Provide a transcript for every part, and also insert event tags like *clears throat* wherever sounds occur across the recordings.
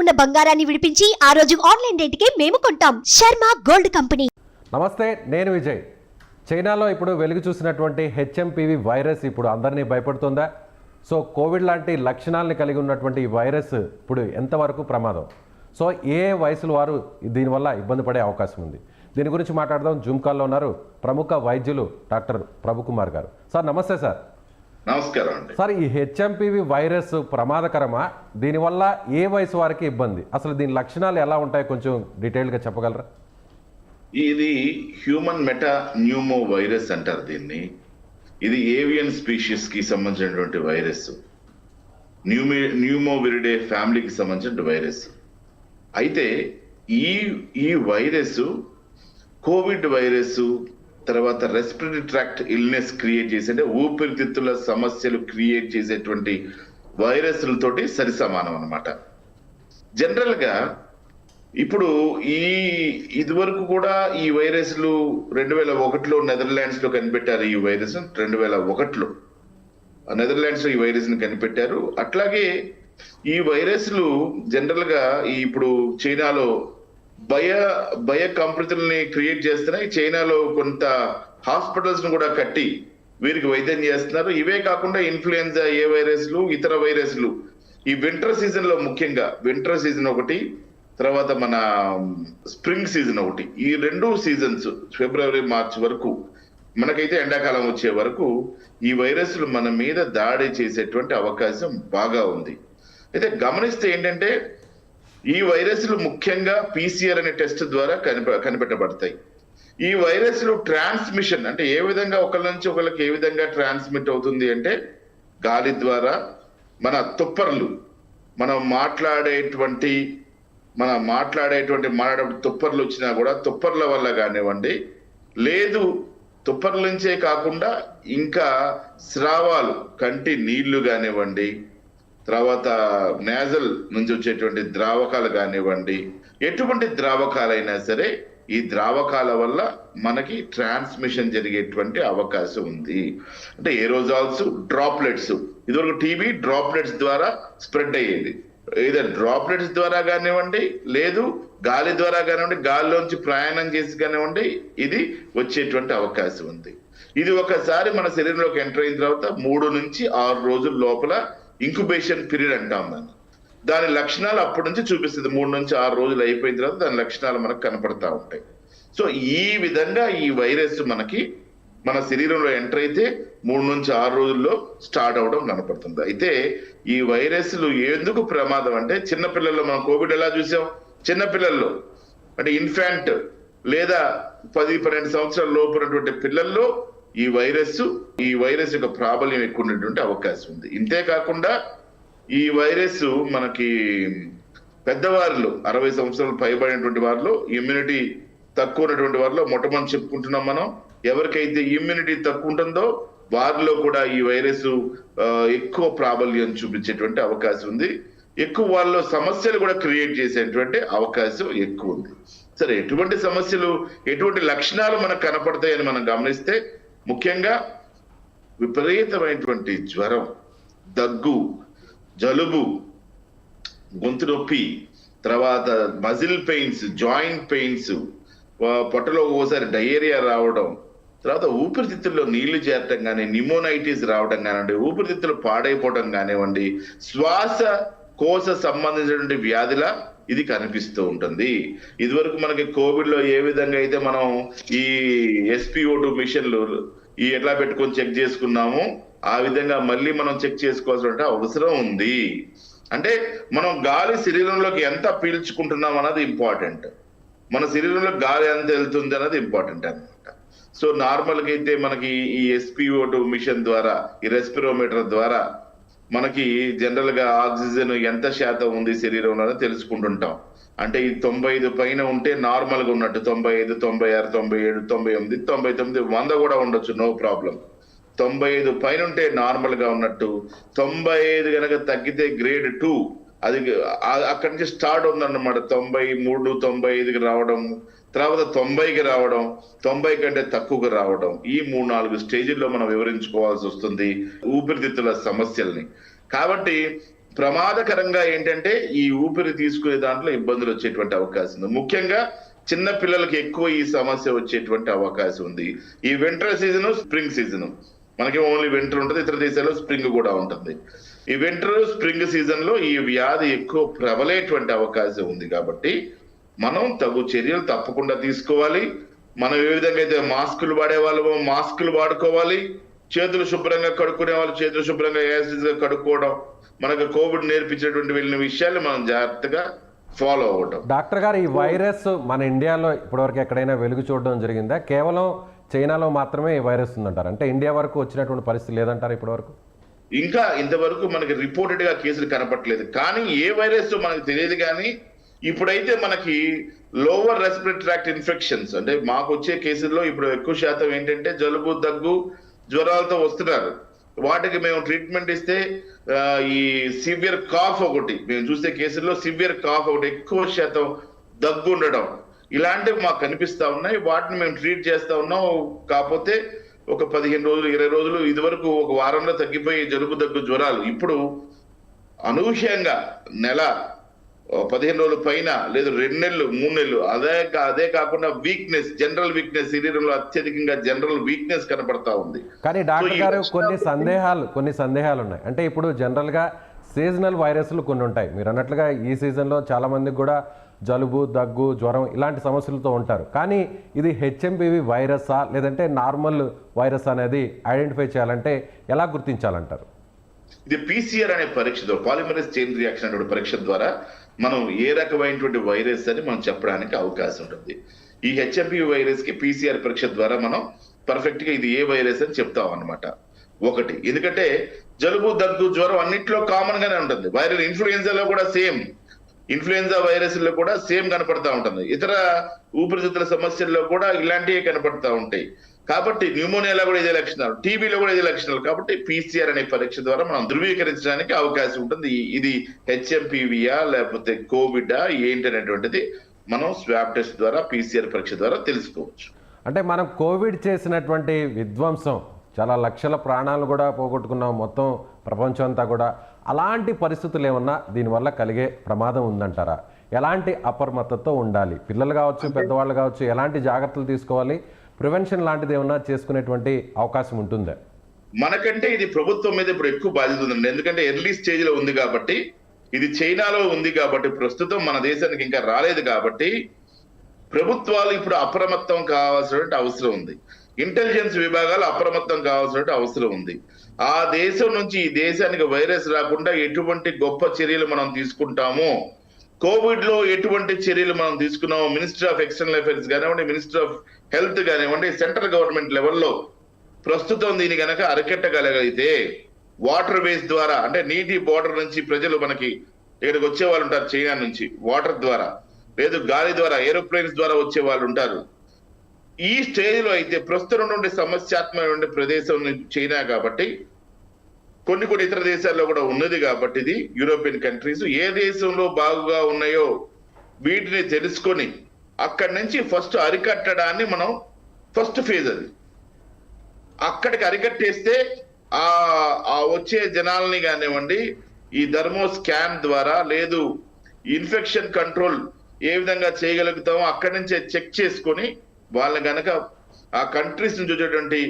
ఉన్న బంగారాన్ని విడిపించి ఆ రోజు ఆన్లైన్ రేటుకే మేము కొంటాం. Sharma gold company. నమస్తే నేను విజయ్. చైనాలో ఇప్పుడు వెలుగు చూసినటువంటి హెచ్ఎంపివి వైరస్ ఇప్పుడు అందరినీ భయపడుతుందా? సో కోవిడ్ లాంటి లక్షణాలను కలిగి ఉన్నటువంటి ఈ వైరస్ ఇప్పుడు ఎంతవరకు ప్రమాదం? సో ఏ వయసుల వారు దీనివల్ల ఇబ్బంది పడే అవకాశం ఉంది? దీని గురించి మాట్లాడదాం. జూమ్ కాల్లో ఉన్నారు ప్రముఖ వైద్యులు డాక్టర్ ప్రభుకుమార్ గారు. సార్ నమస్తే సార్. నమస్కారం అండి. సార్ ఈ హెచ్ఎంపివి వైరస్ ప్రమాదకరమా? దీనివల్ల ఏ వయసు వారికి ఇబ్బంది? అసలు దీని లక్షణాలు ఎలా ఉంటాయో కొంచెం డీటెయిల్గా చెప్పగలరా? ఇది హ్యూమన్ మెటా న్యూమో వైరస్ అంటారు దీన్ని. ఇది ఏవియన్ స్పీషీస్కి సంబంధించినటువంటి వైరస్. న్యూమి న్యూమోవిరిడే ఫ్యామిలీకి సంబంధించిన వైరస్. అయితే ఈ ఈ వైరస్ కోవిడ్ వైరస్ తర్వాత రెస్పిరేటరీ ట్రాక్ట్ ఇల్నెస్ క్రియేట్ చేసే అంటే ఊపిరితిత్తుల సమస్యలు క్రియేట్ చేసేటువంటి వైరస్లతోటి సరి సమానం అనమాట జనరల్గా ఇప్పుడు ఈ ఇదివరకు కూడా ఈ వైరస్లు రెండు వేల ఒకటిలో నెదర్లాండ్స్లో కనిపెట్టారు ఈ వైరస్ రెండు వేల ఒకటిలో నెదర్లాండ్స్లో ఈ వైరస్ని కనిపెట్టారు. అట్లాగే ఈ వైరస్లు జనరల్గా ఈ ఇప్పుడు చైనాలో భయ భయ కంప్రతుల్ని క్రియేట్ చేస్తున్నాయి చైనాలో కొంత హాస్పిటల్స్ను కూడా కట్టి వీరికి వైద్యం చేస్తున్నారు. ఇవే కాకుండా ఇన్ఫ్లుయెన్జా ఏ వైరస్లు ఇతర వైరస్లు. ఈ వింటర్ సీజన్లో ముఖ్యంగా వింటర్ సీజన్ ఒకటి తర్వాత మన స్ప్రింగ్ సీజన్ ఒకటి. ఈ రెండు సీజన్స్ ఫిబ్రవరి మార్చ్ వరకు మనకైతే ఎండాకాలం వచ్చే వరకు ఈ వైరస్లు మన మీద దాడి చేసేటువంటి అవకాశం బాగా ఉంది. అయితే గమనిస్తే ఏంటంటే ఈ వైరస్లు ముఖ్యంగా పీసీఆర్ అనే టెస్ట్ ద్వారా కనిప కనిపెట్టబడతాయి. ఈ వైరస్లు ట్రాన్స్మిషన్ అంటే ఏ విధంగా ఒకరి నుంచి ఒకరికి ఏ విధంగా ట్రాన్స్మిట్ అవుతుంది అంటే గాలి ద్వారా మన తుప్పర్లు మనం మాట్లాడేటువంటి మన మాట్లాడేటువంటి మాట్లాడే తుప్పర్లు వచ్చినా కూడా తుప్పర్ల వల్ల కానివ్వండి లేదు తుప్పర్ల నుంచే కాకుండా ఇంకా స్రావాలు కంటి నీళ్ళు కానివ్వండి తర్వాత నేజల్ నుంచి వచ్చేటువంటి ద్రావకాలు కానివ్వండి ఎటువంటి ద్రావకాలైనా సరే ఈ ద్రావకాల వల్ల మనకి ట్రాన్స్మిషన్ జరిగేటువంటి అవకాశం ఉంది. అంటే ఏరోజాల్స్ డ్రాప్లెట్స్ ఇదివరకు టీబీ డ్రాప్లెట్స్ ద్వారా స్ప్రెడ్ అయ్యేది. ఏదో డ్రాప్లెట్స్ ద్వారా కానివ్వండి లేదు గాలి ద్వారా కానివ్వండి గాలిలోంచి ప్రయాణం చేసి కానివ్వండి ఇది వచ్చేటువంటి అవకాశం ఉంది. ఇది ఒకసారి మన శరీరంలోకి ఎంటర్ అయిన తర్వాత మూడు నుంచి ఆరు రోజుల లోపల ఇంక్యుబేషన్ పీరియడ్ అంటాం దాన్ని. దాని లక్షణాలు అప్పటి నుంచి చూపిస్తుంది. మూడు నుంచి ఆరు రోజులు అయిపోయిన తర్వాత దాని లక్షణాలు మనకు కనపడతా ఉంటాయి. సో ఈ విధంగా ఈ వైరస్ మనకి మన శరీరంలో ఎంటర్ అయితే మూడు నుంచి ఆరు రోజుల్లో స్టార్ట్ అవడం కనపడుతుంది. అయితే ఈ వైరస్లు ఎందుకు ప్రమాదం అంటే చిన్నపిల్లల్లో మనం కోవిడ్ ఎలా చూసాం? చిన్నపిల్లల్లో అంటే ఇన్ఫాంట్ లేదా పది పన్నెండు సంవత్సరాల లోపు ఉన్నటువంటి పిల్లల్లో ఈ వైరస్ ఈ వైరస్ యొక్క ప్రాబల్యం ఎక్కువ ఉన్నటువంటి అవకాశం ఉంది. ఇంతే కాకుండా ఈ వైరస్ మనకి పెద్దవారిలో అరవై సంవత్సరాలు పైబడినటువంటి వారిలో ఇమ్యూనిటీ తక్కువ ఉన్నటువంటి వారిలో మొట్టమొదటి చెప్పుకుంటున్నాం మనం ఎవరికైతే ఇమ్యూనిటీ తక్కువ ఉంటుందో వారిలో కూడా ఈ వైరస్ ఎక్కువ ప్రాబల్యం చూపించేటువంటి అవకాశం ఉంది. ఎక్కువ వాళ్ళలో సమస్యలు కూడా క్రియేట్ చేసేటువంటి అవకాశం ఎక్కువ ఉంది సరే ఎటువంటి సమస్యలు ఎటువంటి లక్షణాలు మనకు కనపడతాయని మనం గమనిస్తే ముఖ్యంగా విపరీతమైనటువంటి జ్వరం దగ్గు జలుబు గొంతు నొప్పి తర్వాత మజిల్ పెయిన్స్ జాయింట్ పెయిన్స్ పొట్టలో ఓసారి డయేరియా రావడం తర్వాత ఊపిరితిత్తుల్లో నీళ్ళు చేరటం కానీ నిమోనైటిస్ రావడం కానివ్వండి ఊపిరితిత్తులు పాడైపోవడం కానివ్వండి శ్వాస కోశ సంబంధించినటువంటి వ్యాధుల ఇది కనిపిస్తూ ఉంటుంది. ఇదివరకు మనకి కోవిడ్లో ఏ విధంగా అయితే మనం ఈ ఎస్పీఓ టూ మిషన్లు ఈ ఎట్లా పెట్టుకొని చెక్ చేసుకున్నాము ఆ విధంగా మళ్ళీ మనం చెక్ చేసుకోవాల్సిన అవసరం ఉంది. అంటే మనం గాలి శరీరంలోకి ఎంత పీల్చుకుంటున్నాం అన్నది ఇంపార్టెంట్. మన శరీరంలో గాలి ఎంత వెళ్తుంది అన్నది ఇంపార్టెంట్ అనమాట సో నార్మల్గా అయితే మనకి ఈ ఎస్పీఓ టూ మిషన్ ద్వారా ఈ రెస్పిరోమీటర్ ద్వారా మనకి జనరల్గా ఆక్సిజన్ ఎంత శాతం ఉంది శరీరంలో తెలుసుకుంటుంటాం. అంటే ఈ తొంభై ఐదు పైన ఉంటే నార్మల్గా ఉన్నట్టు తొంభై ఐదు తొంభై ఆరు తొంభై ఏడు తొంభై ఎనిమిది తొంభై తొమ్మిది వంద కూడా ఉండొచ్చు నో ప్రాబ్లం తొంభై ఐదు పైన ఉంటే నార్మల్గా ఉన్నట్టు తొంభై ఐదు కనుక తగ్గితే గ్రేడ్ టూ అది అక్కడి నుంచి స్టార్ట్ ఉందన్నమాట. తొంభై మూడు తొంభై ఐదుకి రావడం తర్వాత తొంభైకి రావడం తొంభై కంటే తక్కువగా రావడం ఈ మూడు నాలుగు స్టేజీల్లో మనం వివరించుకోవాల్సి వస్తుంది ఊపిరితిత్తుల సమస్యల్ని. కాబట్టి ప్రమాదకరంగా ఏంటంటే ఈ ఊపిరి తీసుకునే దాంట్లో ఇబ్బందులు వచ్చేటువంటి అవకాశం ఉంది. ముఖ్యంగా చిన్న పిల్లలకి ఎక్కువ ఈ సమస్య వచ్చేటువంటి అవకాశం ఉంది. ఈ వింటర్ సీజను స్ప్రింగ్ సీజను మనకి ఓన్లీ వింటర్ ఉంటుంది ఇతర దేశాల్లో స్ప్రింగ్ కూడా ఉంటుంది. ఈ వింటర్ స్ప్రింగ్ సీజన్లో ఈ వ్యాధి ఎక్కువ ప్రబలేటువంటి అవకాశం ఉంది కాబట్టి మనం తగు చర్యలు తప్పకుండా తీసుకోవాలి. మనం ఏ విధంగా అయితే మాస్కులు వాడే వాళ్ళమో మాస్కులు వాడుకోవాలి. చేతులు శుభ్రంగా కడుక్కునే వాళ్ళు చేతులు శుభ్రంగా యాసిడ్గా కడుక్కోవడం మనకు కోవిడ్ నేర్పించేటువంటి వెళ్ళిన విషయాలు మనం జాగ్రత్తగా ఫాలో అవ్వటం. డాక్టర్ గారు ఈ వైరస్ మన ఇండియాలో ఇప్పటివరకు ఎక్కడైనా వెలుగు చూడడం జరిగిందా? కేవలం చైనాలో మాత్రమే ఈ వైరస్ ఉందంటారు? అంటే ఇండియా వరకు వచ్చినటువంటి పరిస్థితి లేదంటారు ఇప్పటివరకు? ఇంకా ఇంతవరకు మనకి రిపోర్టెడ్గా కేసులు కనపట్లేదు కానీ ఏ వైరస్ మనకు తెలియదు కానీ ఇప్పుడైతే మనకి లోవర్ రెస్పిరేటరీ ట్రాక్ట్ ఇన్ఫెక్షన్స్ అంటే మాకు వచ్చే కేసుల్లో ఇప్పుడు ఎక్కువ శాతం ఏంటంటే జలుబు దగ్గు జ్వరాలతో వస్తున్నారు. వాటికి మేము ట్రీట్మెంట్ ఇస్తే ఈ సివియర్ కాఫ్ ఒకటి మేము చూసే కేసుల్లో సివియర్ కాఫ్ ఒకటి ఎక్కువ శాతం దగ్గు ఉండడం. ఇలాంటివి మాకు కనిపిస్తా ఉన్నాయి. వాటిని మేము ట్రీట్ చేస్తా ఉన్నాం. కాకపోతే ఒక పదిహేను రోజులు ఇరవై రోజులు ఇదివరకు ఒక వారంలో తగ్గిపోయి జలుబు దగ్గు జ్వరాలు. ఇప్పుడు అనూహ్యంగా నెల పదిహేను రోజుల పైన లేదు రెండు నెలలు మూడు నెలలు అదే అదే కాకుండా వీక్నెస్ జనరల్ వీక్నెస్ శరీరంలో అత్యధికంగా జనరల్ వీక్నెస్ కనపడతా ఉంది. కానీ డాక్టర్ గారు కొన్ని సందేహాలు కొన్ని సందేహాలు ఉన్నాయి అంటే ఇప్పుడు జనరల్గా సీజనల్ వైరస్లు కొన్ని ఉంటాయి. మీరు అన్నట్లుగా ఈ సీజన్లో చాలా మందికి కూడా జలుబు దగ్గు జ్వరం ఇలాంటి సమస్యలతో ఉంటారు. కానీ ఇది హెచ్ఎంపివి వైరసా లేదంటే నార్మల్ వైరస్ అనేది ఐడెంటిఫై చేయాలంటే ఎలా గుర్తించాలంటారు? ఇది పీసీఆర్ అనే పరీక్ష ద్వారా పాలిమరేస్ చైన్ రియాక్షన్ అనే పరీక్ష ద్వారా మనం ఏ రకమైనటువంటి వైరస్ అని మనం చెప్పడానికి అవకాశం ఉంటుంది. ఈ హెచ్ఎంపి వైరస్కి పీసీఆర్ పరీక్ష ద్వారా మనం పర్ఫెక్ట్గా ఇది ఏ వైరస్ అని చెప్తాం అన్నమాట. ఒకటి. ఎందుకంటే జలుబు దగ్గు జ్వరం అన్నిట్లో కామన్ గానే ఉంటుంది. వైరల్ ఇన్ఫ్లుయెన్జాలో కూడా సేమ్ ఇన్ఫ్లుయెన్జా వైరస్లో కూడా సేమ్ కనపడతా ఉంటుంది. ఇతర ఊపిరితిత్తుల సమస్యల్లో కూడా ఇలాంటివి కనపడతా ఉంటాయి. కాబట్టి న్యూమోనియాలో కూడా ఇదే లక్షణాలు టీబీలో కూడా ఇదే లక్షణాలు. కాబట్టి పీసీఆర్ అనే పరీక్ష ద్వారా మనం ధృవీకరించడానికి అవకాశం ఉంటుంది. ఇది హెచ్ఎంపీవియా లేకపోతే కోవిడ్ ఏంటి అనేటువంటిది మనం స్వాబ్ టెస్ట్ ద్వారా పీసీఆర్ పరీక్ష ద్వారా తెలుసుకోవచ్చు. అంటే మనం కోవిడ్ చేసినటువంటి విధ్వంసం చాలా లక్షల ప్రాణాలు కూడా పోగొట్టుకున్నాం మొత్తం ప్రపంచం అంతా కూడా. అలాంటి పరిస్థితులు ఏమన్నా దీనివల్ల కలిగే ప్రమాదం ఉందంటారా? ఎలాంటి అప్రమత్తతో ఉండాలి? పిల్లలు కావచ్చు పెద్దవాళ్ళు కావచ్చు ఎలాంటి జాగ్రత్తలు తీసుకోవాలి? ప్రివెన్షన్ లాంటిది ఏమన్నా చేసుకునేటువంటి అవకాశం ఉంటుందా? మనకంటే ఇది ప్రభుత్వం మీద ఇప్పుడు ఎక్కువ బాధ్యత ఉందండి. ఎందుకంటే ఎర్లీ స్టేజ్లో ఉంది కాబట్టి ఇది చైనాలో ఉంది కాబట్టి ప్రస్తుతం మన దేశానికి ఇంకా రాలేదు కాబట్టి ప్రభుత్వాలు ఇప్పుడు అప్రమత్తం కావాల్సినటువంటి అవసరం ఉంది. ఇంటెలిజెన్స్ విభాగాలు అప్రమత్తం కావాల్సిన అవసరం ఉంది. ఆ దేశం నుంచి ఈ దేశానికి వైరస్ రాకుండా ఎటువంటి గొప్ప చర్యలు మనం తీసుకుంటామో కోవిడ్లో ఎటువంటి చర్యలు మనం తీసుకున్నాం మినిస్టర్ ఆఫ్ ఎక్స్టర్నల్ అఫైర్స్ కానివ్వండి మినిస్టర్ ఆఫ్ హెల్త్ కానివ్వండి సెంట్రల్ గవర్నమెంట్ లెవెల్లో ప్రస్తుతం దీని కనుక అరికట్టగలిగితే వాటర్ వేస్ ద్వారా అంటే నీటి బోర్డర్ నుంచి ప్రజలు మనకి ఇక్కడికి వచ్చే వాళ్ళు ఉంటారు చైనా నుంచి వాటర్ ద్వారా లేదు గాలి ద్వారా ఏరోప్లేన్స్ ద్వారా వచ్చే వాళ్ళు ఉంటారు. ఈ స్టేజ్లో అయితే ప్రస్తుతం నుండి సమస్యాత్మకమైన ప్రదేశం చైనా కాబట్టి కొన్ని కొన్ని ఇతర దేశాల్లో కూడా ఉన్నది కాబట్టి ఇది యూరోపియన్ కంట్రీస్. ఏ దేశంలో బాగుగా ఉన్నాయో వీటిని తెలుసుకొని అక్కడి నుంచి ఫస్ట్ అరికట్టడాన్ని మనం ఫస్ట్ ఫేజ్ అది. అక్కడికి అరికట్టేస్తే ఆ వచ్చే జనాల్ని కానివ్వండి ఈ ధర్మో స్కాన్ ద్వారా లేదు ఇన్ఫెక్షన్ కంట్రోల్ ఏ విధంగా చేయగలుగుతామో అక్కడి నుంచే చెక్ చేసుకొని వాళ్ళని గనక ఆ కంట్రీస్ నుంచి వచ్చేటువంటి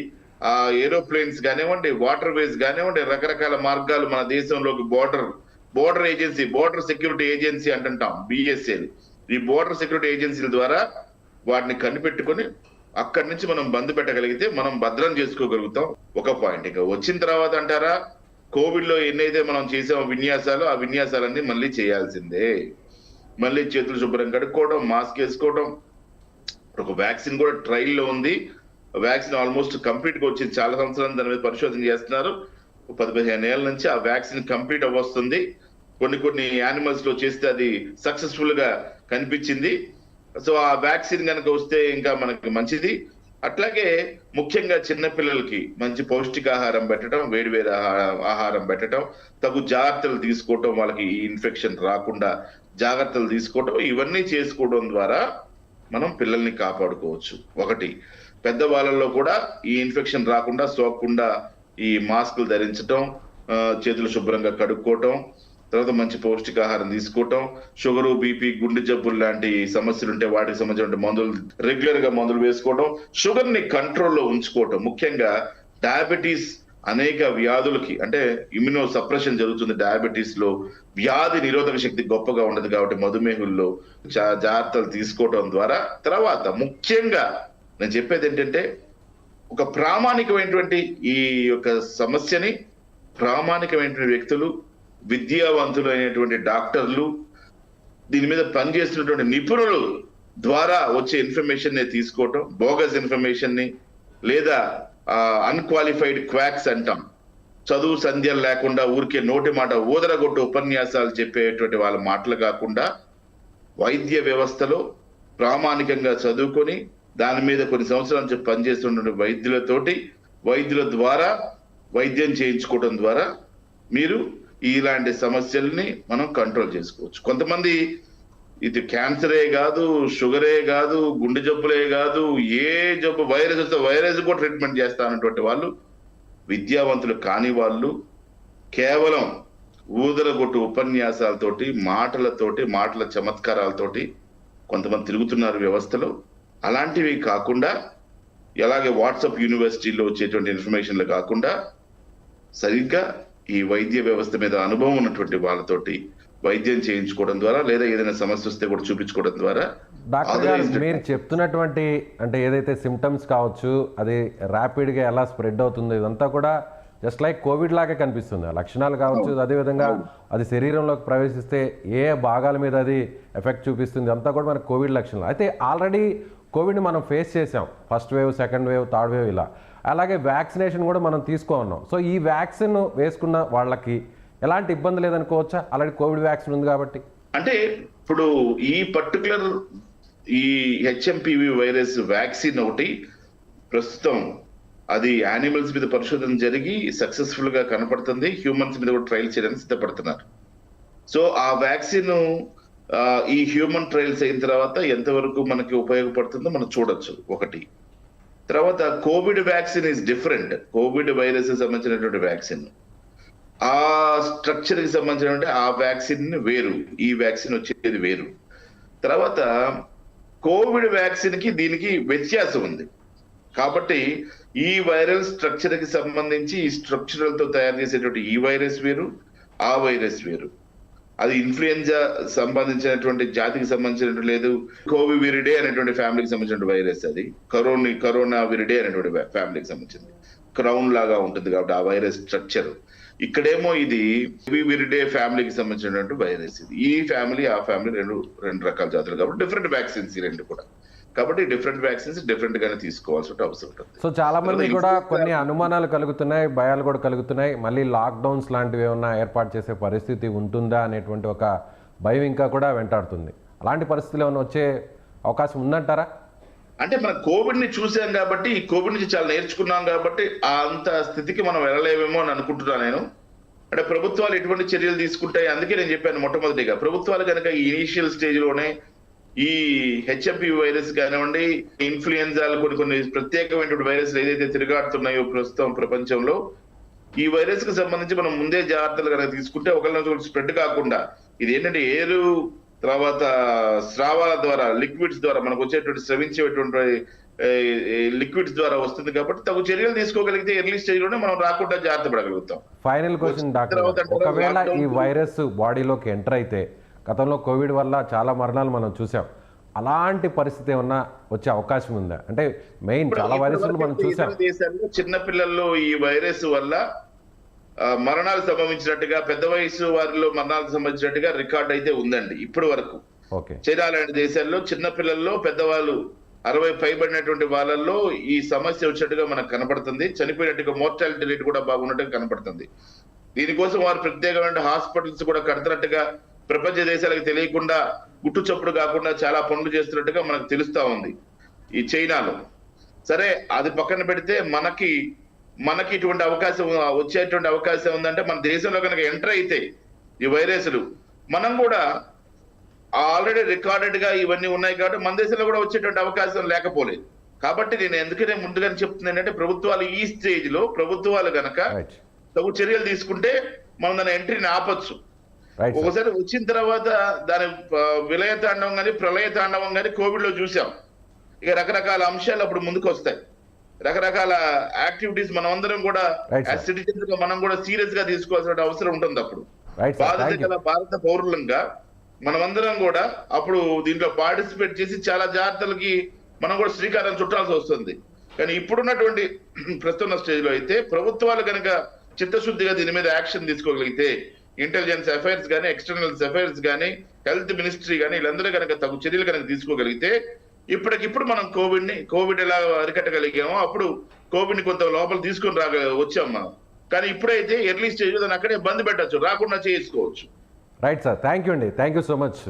ఏరోప్లేన్స్ కానివ్వండి వాటర్ వేస్ కానివ్వండి రకరకాల మార్గాలు మన దేశంలోకి border border agency border security agency అంటుంటాం బిఎస్ఎల్ ఈ బోర్డర్ సెక్యూరిటీ ఏజెన్సీల ద్వారా వాటిని కనిపెట్టుకొని అక్కడి నుంచి మనం బంద్ పెట్టగలిగితే మనం భద్రం చేసుకోగలుగుతాం. ఒక పాయింట్ ఇంకా వచ్చిన తర్వాత అంటారా కోవిడ్లో ఎన్నైతే మనం చేసామో విన్యాసాలు ఆ విన్యాసాలన్నీ మళ్ళీ చేయాల్సిందే. మళ్ళీ చేతులు శుభ్రం కడుక్కోవడం మాస్క్ వేసుకోవడం. ఒక వ్యాక్సిన్ కూడా ట్రైల్లో ఉంది. వ్యాక్సిన్ ఆల్మోస్ట్ కంప్లీట్గా వచ్చింది. చాలా సంవత్సరాలు దాని మీద పరిశోధన చేస్తున్నారు. పది పదిహేను ఏళ్ళ నుంచి ఆ వ్యాక్సిన్ కంప్లీట్ అవ్వస్తుంది. కొన్ని కొన్ని యానిమల్స్లో చేస్తే అది సక్సెస్ఫుల్గా కనిపించింది. సో ఆ వ్యాక్సిన్ కనుక వస్తే ఇంకా మనకి మంచిది. అట్లాగే ముఖ్యంగా చిన్న పిల్లలకి మంచి పౌష్టికాహారం పెట్టడం వేడి వేడి ఆహారం పెట్టడం తగు జాగ్రత్తలు తీసుకోవటం వాళ్ళకి ఈ ఇన్ఫెక్షన్ రాకుండా జాగ్రత్తలు తీసుకోవటం ఇవన్నీ చేసుకోవడం ద్వారా మనం పిల్లల్ని కాపాడుకోవచ్చు. ఒకటి. పెద్దవాళ్ళలో కూడా ఈ ఇన్ఫెక్షన్ రాకుండా సోకకుండా ఈ మాస్కులు ధరించటం చేతులు శుభ్రంగా కడుక్కోవటం తర్వాత మంచి పౌష్టికాహారం తీసుకోవటం షుగరు బీపీ గుండె జబ్బులు లాంటి సమస్యలు ఉంటే వాటికి సంబంధించిన మందులు రెగ్యులర్గా మందులు వేసుకోవటం షుగర్ని కంట్రోల్లో ఉంచుకోవటం. ముఖ్యంగా డయాబెటీస్ అనేక వ్యాధులకి అంటే ఇమ్యూనో సప్రెషన్ జరుగుతుంది డయాబెటీస్లో వ్యాధి నిరోధక శక్తి గొప్పగా ఉండదు కాబట్టి మధుమేహుల్లో జాగ్రత్తలు తీసుకోవటం ద్వారా తర్వాత ముఖ్యంగా నేను చెప్పేది ఏంటంటే ఒక ప్రామాణికమైనటువంటి ఈ యొక్క సమస్యని ప్రామాణికమైనటువంటి వ్యక్తులు విద్యావంతులు అయినటువంటి డాక్టర్లు దీని మీద పనిచేస్తున్నటువంటి నిపుణులు ద్వారా వచ్చే ఇన్ఫర్మేషన్ని తీసుకోవటం బోగస్ ఇన్ఫర్మేషన్ని లేదా అన్క్వాలిఫైడ్ క్వాక్స్ అంటాం. చదువు సంధ్యలు లేకుండా ఊరికే నోటి మాట ఊదరగొట్టు ఉపన్యాసాలు చెప్పేటువంటి వాళ్ళ మాటలు కాకుండా వైద్య వ్యవస్థలో ప్రామాణికంగా చదువుకొని దాని మీద కొన్ని సంవత్సరాల నుంచి పనిచేస్తున్న వైద్యులతోటి వైద్యుల ద్వారా వైద్యం చేయించుకోవడం ద్వారా మీరు ఇలాంటి సమస్యల్ని మనం కంట్రోల్ చేసుకోవచ్చు. కొంతమంది ఇది క్యాన్సరే కాదు షుగరే కాదు గుండె జబ్బులే కాదు ఏ జబ్బు వైరస్ వస్తే వైరస్ కూడా ట్రీట్మెంట్ చేస్తానటువంటి వాళ్ళు విద్యావంతులు కాని వాళ్ళు కేవలం ఊదలగొట్టు ఉపన్యాసాలతోటి మాటలతోటి మాటల చమత్కారాలతోటి కొంతమంది తిరుగుతున్నారు వ్యవస్థలో. అలాంటివి కాకుండా ఎలాగే వాట్సాప్ యూనివర్సిటీలో వచ్చేటువంటి ఇన్ఫర్మేషన్లు కాకుండా సరిగ్గా ఈ వైద్య వ్యవస్థ మీద అనుభవం ఉన్నటువంటి వాళ్ళతోటి వైద్యం చేయించుకోవడం ద్వారా లేదా ఏదైనా సమస్య వస్తే కూడా చూపించుకోవడం ద్వారా మీరు చెప్తున్నటువంటి అంటే ఏదైతే సిమ్టమ్స్ కావచ్చు అది ర్యాపిడ్గా ఎలా స్ప్రెడ్ అవుతుందో ఇదంతా కూడా జస్ట్ లైక్ కోవిడ్ లాగే కనిపిస్తుంది. లక్షణాలు కావచ్చు అదేవిధంగా అది శరీరంలోకి ప్రవేశిస్తే ఏ భాగాల మీద అది ఎఫెక్ట్ చూపిస్తుంది అంతా కూడా మనకు కోవిడ్ లక్షణాలు. అయితే ఆల్రెడీ కోవిడ్ని మనం ఫేస్ చేసాం first wave second wave third wave ఇలా. అలాగే వ్యాక్సినేషన్ కూడా మనం తీసుకో ఉన్నాం సో ఈ వ్యాక్సిన్ వేసుకున్న వాళ్ళకి ఎలాంటి ఇబ్బంది లేదనుకోవచ్చా? అలాంటి కోవిడ్ వ్యాక్సిన్ ఉంది కాబట్టి. అంటే ఇప్పుడు ఈ పర్టికులర్ ఈ హెచ్ఎంపివి వైరస్ వ్యాక్సిన్ ఒకటి ప్రస్తుతం అది యానిమల్స్ మీద పరిశోధన జరిగి సక్సెస్ఫుల్గా కనపడుతుంది. హ్యూమన్స్ మీద కూడా ట్రయల్ చేయడానికి సిద్ధపడుతున్నారు. సో ఆ వ్యాక్సిన్ ఈ హ్యూమన్ ట్రయల్స్ అయిన తర్వాత ఎంతవరకు మనకి ఉపయోగపడుతుందో మనం చూడొచ్చు ఒకటి. తర్వాత Covid vaccine is different Covid virus సంబంధించినటువంటి వ్యాక్సిన్ ఆ స్ట్రక్చర్కి సంబంధించినటువంటి ఆ వ్యాక్సిన్ వేరు. ఈ వ్యాక్సిన్ వచ్చేది వేరు. తర్వాత కోవిడ్ వ్యాక్సిన్కి దీనికి వ్యత్యాసం ఉంది. కాబట్టి ఈ వైరల్ స్ట్రక్చర్కి సంబంధించి ఈ స్ట్రక్చరల్తో తయారు చేసేటువంటి ఈ వైరస్ వేరు ఆ వైరస్ వేరు. అది ఇన్ఫ్లుయెంజా సంబంధించినటువంటి జాతికి సంబంధించినటువంటి లేదు కోవి విరిడే అనేటువంటి ఫ్యామిలీకి సంబంధించిన వైరస్ అది. కరోని కరోనా విరిడే అనేటువంటి ఫ్యామిలీకి సంబంధించింది. క్రౌన్ లాగా ఉంటుంది కాబట్టి ఆ వైరస్ స్ట్రక్చర్. ఇక్కడేమో ఇది విరిడే ఫ్యామిలీకి సంబంధించినటువంటి వైరస్ ఇది. ఈ ఫ్యామిలీ ఆ ఫ్యామిలీ రెండు రెండు రకాల జాతులు కాబట్టి డిఫరెంట్ వ్యాక్సిన్స్ ఈ రెండు కూడా. కాబట్టి డిఫరెంట్ వ్యాక్సిన్స్ డిఫరెంట్ గానే తీసుకోవాల్సిన అవసరం ఉంటుంది. సో చాలా మంది కూడా కొన్ని అనుమానాలు కలుగుతున్నాయి భయాలు కూడా కలుగుతున్నాయి. మళ్ళీ లాక్డౌన్స్ లాంటివి ఏమన్నా ఏర్పాటు చేసే పరిస్థితి ఉంటుందా అనేటువంటి ఒక భయం ఇంకా కూడా వెంటాడుతుంది. అలాంటి పరిస్థితులు ఏమైనా వచ్చే అవకాశం ఉందంటారా? అంటే మనం కోవిడ్ని చూసాం కాబట్టి ఈ కోవిడ్ నుంచి చాలా నేర్చుకున్నాం కాబట్టి ఆ అంత స్థితికి మనం వెళ్ళలేమేమో అని అనుకుంటున్నా నేను. అంటే ప్రభుత్వాలు ఎటువంటి చర్యలు తీసుకుంటాయి? అందుకే నేను చెప్పాను మొట్టమొదటిగా. ప్రభుత్వాలు కనుక ఈ ఇనీషియల్ స్టేజ్లోనే ఈ హెచ్ఎంపి వైరస్ కానివ్వండి ఇన్ఫ్లుయెన్జాలు కొన్ని కొన్ని ప్రత్యేకమైనటువంటి వైరస్ ఏదైతే తిరగాడుతున్నాయో ప్రస్తుతం ప్రపంచంలో ఈ వైరస్కి సంబంధించి మనం ముందే జాగ్రత్తలు కనుక తీసుకుంటే ఒకరినొకరు స్ప్రెడ్ కాకుండా ఇది ఏంటంటే ఏరు తర్వాత స్రావాల ద్వారా లిక్విడ్స్ ద్వారా మనకు వచ్చేటువంటి స్రవించేటువంటి లిక్విడ్స్ ద్వారా వస్తుంది కాబట్టి తగు చర్యలు తీసుకోగలిగితే ఎర్లీ స్టేజ్లోనే మనం రాకుండా జాగ్రత్త పడగలుగుతాం ఫైనల్ క్వశ్చన్ డాక్టర్. ఒకవేళ ఈ వైరస్ బాడీలోకి ఎంటర్ అయితే గతంలో కోవిడ్ వల్ల చాలా మరణాలు మనం చూసాం అలాంటి పరిస్థితి ఏమన్నా వచ్చే అవకాశం ఉందా? అంటే మెయిన్ చాలా వైరస్లు మనం చూసాం ఇతర దేశాల్లో చిన్న పిల్లల్లో ఈ వైరస్ వల్ల మరణాలు సంభవించినట్టుగా పెద్ద వయసు వారిలో మరణాలకు సంబంధించినట్టుగా రికార్డ్ అయితే ఉందండి ఇప్పటి వరకు. ఓకే. చైనా లాంటి దేశాల్లో చిన్న పిల్లల్లో పెద్దవాళ్ళు అరవై పైబడినటువంటి వాళ్ళల్లో ఈ సమస్య వచ్చినట్టుగా మనకు కనపడుతుంది. చనిపోయినట్టుగా మోర్టాలిటీ రేట్ కూడా బాగున్నట్టుగా కనపడుతుంది. దీనికోసం వారు ప్రత్యేకమైన హాస్పిటల్స్ కూడా కడుతున్నట్టుగా ప్రపంచ దేశాలకు తెలియకుండా గుట్టు చప్పుడు కాకుండా చాలా పనులు చేస్తున్నట్టుగా మనకు తెలుస్తా ఉంది ఈ చైనాలో. సరే అది పక్కన పెడితే మనకి మనకి ఇటువంటి అవకాశం వచ్చేటువంటి అవకాశం ఉందంటే మన దేశంలో కనుక ఎంటర్ అయితే ఈ వైరస్లు మనం కూడా ఆల్రెడీ రికార్డెడ్గా ఇవన్నీ ఉన్నాయి కాబట్టి మన దేశంలో కూడా వచ్చేటువంటి అవకాశం లేకపోలేదు. కాబట్టి నేను ఎందుకనే ముందుగానే చెప్తుంది ఏంటంటే ప్రభుత్వాలు ఈ స్టేజ్లో ప్రభుత్వాలు గనక రైట్ తగు చర్యలు తీసుకుంటే మనం దాని ఎంట్రీని ఆపొచ్చు. ఒకసారి వచ్చిన తర్వాత దాని విలయ తాండవం కానీ ప్రళయ తాండవం కానీ కోవిడ్లో చూసాం. ఇక రకరకాల అంశాలు అప్పుడు ముందుకు వస్తాయి రకరకాల యాక్టివిటీస్ మనం అందరం కూడా. సిటిజన్స్గా మనం కూడా సీరియస్గా తీసుకోవాల్సిన అవసరం ఉంటుంది అప్పుడు. భారత పౌరులంగా మనమందరం కూడా అప్పుడు దీంట్లో పార్టిసిపేట్ చేసి చాలా జాగ్రత్తలకి మనం కూడా శ్రీకారం చుట్టాల్సి వస్తుంది. కానీ ఇప్పుడున్నటువంటి *clears throat* ప్రస్తున్న స్టేజ్లో అయితే ప్రభుత్వాలు కనుక చిత్తశుద్ధిగా దీని మీద యాక్షన్ తీసుకోగలిగితే ఇంటెలిజెన్స్ అఫైర్స్ కానీ ఎక్స్టర్నల్ అఫైర్స్ కానీ హెల్త్ మినిస్ట్రీ కానీ వీళ్ళందరూ కనుక తగు చర్యలు కనుక తీసుకోగలిగితే ఇప్పటికిప్పుడు మనం కోవిడ్ని కోవిడ్ ఎలా అరికట్టగలిగామో అప్పుడు కోవిడ్ని కొంత లోపల తీసుకొని రాగ వచ్చాం మనం. కానీ ఇప్పుడైతే ఎర్లీ స్టేజ్ అక్కడే బంద్ పెట్టచ్చు రాకుండా చేసుకోవచ్చు. రైట్ సార్ థ్యాంక్ యూ అండి. Thank you so much